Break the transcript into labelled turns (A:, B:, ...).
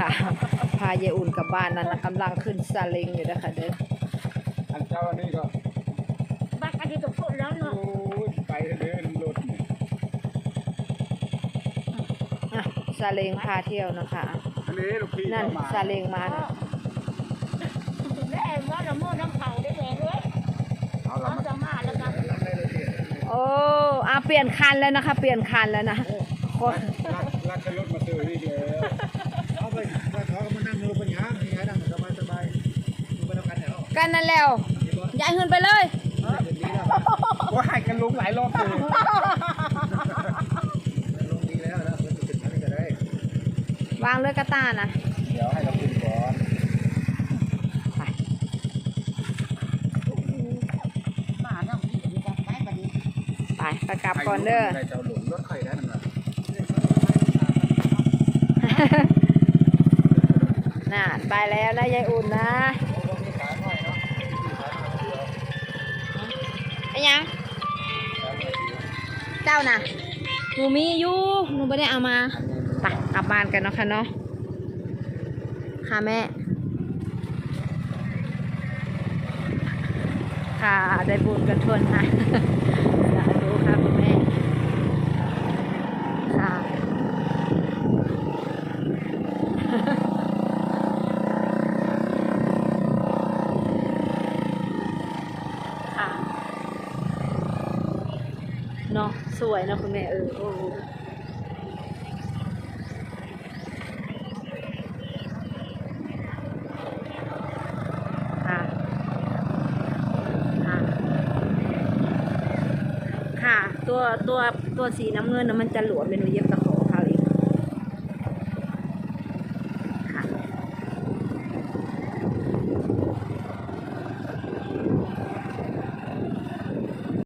A: ค่ะพายายอุ่นกลับบ้านนั่นนะกำลังขึ้นซาเล้งอยู่นะคะเด้อ
B: อันเจ้าอันนี้ก็
C: บ้านอันนี้ก็พูดแล้ว
B: โอ้
C: เนาะ
B: ยไปเดินรถเนี่ย
A: อะซาเล้งพาเที่ยวนะคะ
B: อันนี้ลูกพี่
A: นั่น
B: เข้ามา
A: ซาเล้งมานะ
C: แม่ว่าเราโม่น้ำเผาได้แม่เลย
B: เอาละ
C: เอา
B: มา
C: จะมาแล้วกัน
A: โอ้อาเปลี่ยนคันแล้วนะคะ เปลี่ยนคันแล้วนะคน
B: ลักลักขึ้นรถมาซื้อนี่เลย
D: เอาไปว่าเขาก็มานั่งดูปัญญามีไงนั่งสบายสบายดูไปแล้วกันเนี่ยเอา
A: กันนั่นแล้วย้ายขึ้นไปเลย
D: เดี๋ยวนี้แล้ว
B: ว่าให้กันลุงหลายรอบเลย
D: ลงดีแล้วแล้วมันจะถึงนั้นจะได้
A: วางเลยกระตานะ
B: เดี๋ยวให้เราขึ้นก่อน
A: ไป
C: มาน้องพี่มีกันได้บัดนี้
A: ไปไปกลับก่อนเด้อ
B: ให้เจ้าหลงรถ ไป
A: แล้วนะยายอุ่นนะไอ้ยังเจ้าน่ะหนูมีอยู่หนูไม่ได้เอามาไปกลับบ้านกันเนาะค่ะเนาะค่ะแม่ค่ะได้บุญกันทวนค่ะสาธุค่ะคุณแม่ค่ะ ค่ะ เนาะสวยนะคุณแม่เออโอ้ค่ะค่ะค่ะตัวตัวตัวสีน้ำเงินนะมันจะหลวมเป็นหนูเย็บตะ